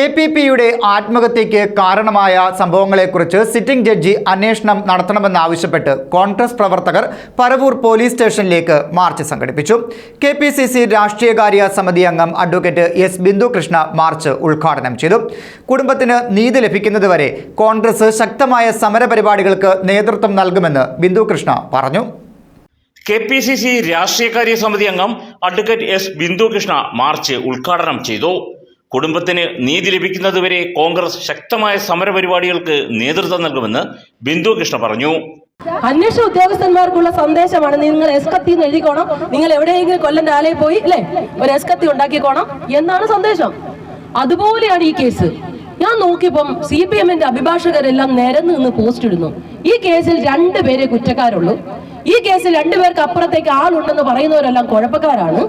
A P പിയുടെ ആത്മഹത്യയ്ക്ക് കാരണമായ സംഭവങ്ങളെക്കുറിച്ച് സിറ്റിംഗ് ജഡ്ജി അന്വേഷണം നടത്തണമെന്നാവശ്യപ്പെട്ട് കോൺഗ്രസ് പ്രവർത്തകർ പരവൂർ പോലീസ് സ്റ്റേഷനിലേക്ക് മാർച്ച് സംഘടിപ്പിച്ചു. കെ പി സി സി രാഷ്ട്രീയകാര്യ സമിതി അംഗം advocate S Bindu Krishna march ഉദ്ഘാടനം ചെയ്തു. കുടുംബത്തിന് നീതി ലഭിക്കുന്നതുവരെ കോൺഗ്രസ് ശക്തമായ സമരപരിപാടികൾക്ക് നേതൃത്വം നൽകുമെന്ന് ബിന്ദു കൃഷ്ണ പറഞ്ഞു. കെ പി സി സി രാഷ്ട്രീയകാര്യ സമിതി അംഗം advocate S Bindu Krishna march ഉദ്ഘാടനം ചെയ്തു. കുടുംബത്തിന് നീതി ലഭിക്കുന്നതുവരെ കോൺഗ്രസ് ശക്തമായ സമരപരിപാടികൾക്ക് നേതൃത്വം നൽകുമെന്ന് ബിന്ദു കൃഷ്ണ പറഞ്ഞു. അന്വേഷണ ഉദ്യോഗസ്ഥന്മാർക്കുള്ള സന്ദേശമാണ്. നിങ്ങൾ എസ് കത്തി എന്ന് എഴുതിക്കോണം. നിങ്ങൾ എവിടെയെങ്കിലും കൊല്ലന്റെ ആലയിൽ പോയി അല്ലെ? ഒരു എസ് കത്തി ഉണ്ടാക്കിക്കോണം. എന്നാണ് സന്ദേശം. അതുപോലെയാണ് ഈ കേസ് ഞാൻ നോക്കിയപ്പം സി പി എമ്മിന്റെ അഭിഭാഷകരെല്ലാം നേരെ നിന്ന് പോസ്റ്റ് ഇടുന്നു. ഈ കേസിൽ രണ്ടുപേരെ കുറ്റക്കാരുള്ളൂ. ഈ കേസിൽ രണ്ടുപേർക്ക് അപ്പുറത്തേക്ക് ആളുണ്ടെന്ന് പറയുന്നവരെല്ലാം കുഴപ്പക്കാരാണ്.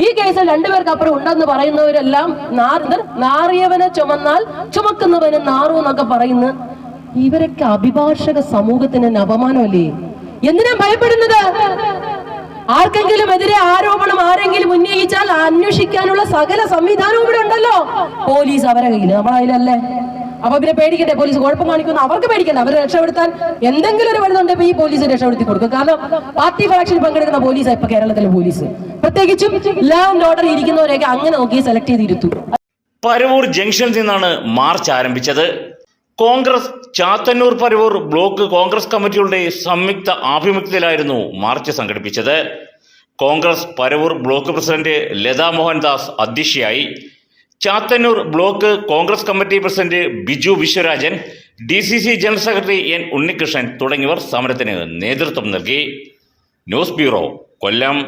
ഈ കേസിൽ രണ്ടുപേർക്ക് അപ്പുറം ഉണ്ടെന്ന് പറയുന്നവരെല്ലാം നാർ- നാറിയവനെ ചുമന്നാൽ ചുമക്കുന്നവന് നാറു എന്നൊക്കെ പറയുന്നു ഇവരൊക്കെ അഭിഭാഷക സമൂഹത്തിന് അപമാനമല്ലേ? എന്തിനാ ഭയപ്പെടുന്നത്? ആർക്കെങ്കിലും എതിരെ ആരോപണം ആരെങ്കിലും ഉന്നയിച്ചാൽ അന്വേഷിക്കാനുള്ള സകല സംവിധാനവും ഇവിടെ ഉണ്ടല്ലോ. പോലീസ് അവരെ കയ്യിൽ നമ്മളതിലല്ലേ അപ്പൊ പിന്നെ പേടിക്കട്ടെ പോലീസ് കുഴപ്പം കാണിക്കുന്ന. അവർക്ക് പേടിക്കണ്ട അവരെ രക്ഷപ്പെടുത്താൻ എന്തെങ്കിലും ഒരു വഴുതുണ്ട് ഈ പോലീസ് രക്ഷപ്പെടുത്തി കൊടുക്കും. കാരണം പാർട്ടി ഫാക്ഷൻ പങ്കെടുക്കുന്ന പോലീസാണ് ഇപ്പൊ കേരളത്തിലെ പോലീസ്. പ്രത്യേകിച്ചും ലാ ആൻഡ് ഓർഡർ ഇരിക്കുന്നവരെയൊക്കെ അങ്ങനെ നോക്കി സെലക്ട് ചെയ്തിരുത്തു. പരവൂർ ജംഗ്ഷനിൽ നിന്നാണ് മാർച്ച് ആരംഭിച്ചത്. കോൺഗ്രസ് ചാത്തന്നൂർ പരവൂർ ബ്ലോക്ക് കോൺഗ്രസ് കമ്മിറ്റിയുടെ സംയുക്ത ആഭിമുഖ്യത്തിലായിരുന്നു മാർച്ച് സംഘടിപ്പിച്ചത്. കോൺഗ്രസ് പരവൂർ ബ്ലോക്ക് പ്രസിഡന്റ് ലതാ മോഹൻദാസ് അധ്യക്ഷയായി. Chathannoor block Congress committee president Biju Viswarajan D C C general secretary N Unnikrishnan തുടങ്ങിയവർ സമരത്തിന് നേതൃത്വം നൽകി. News bureau Kollam.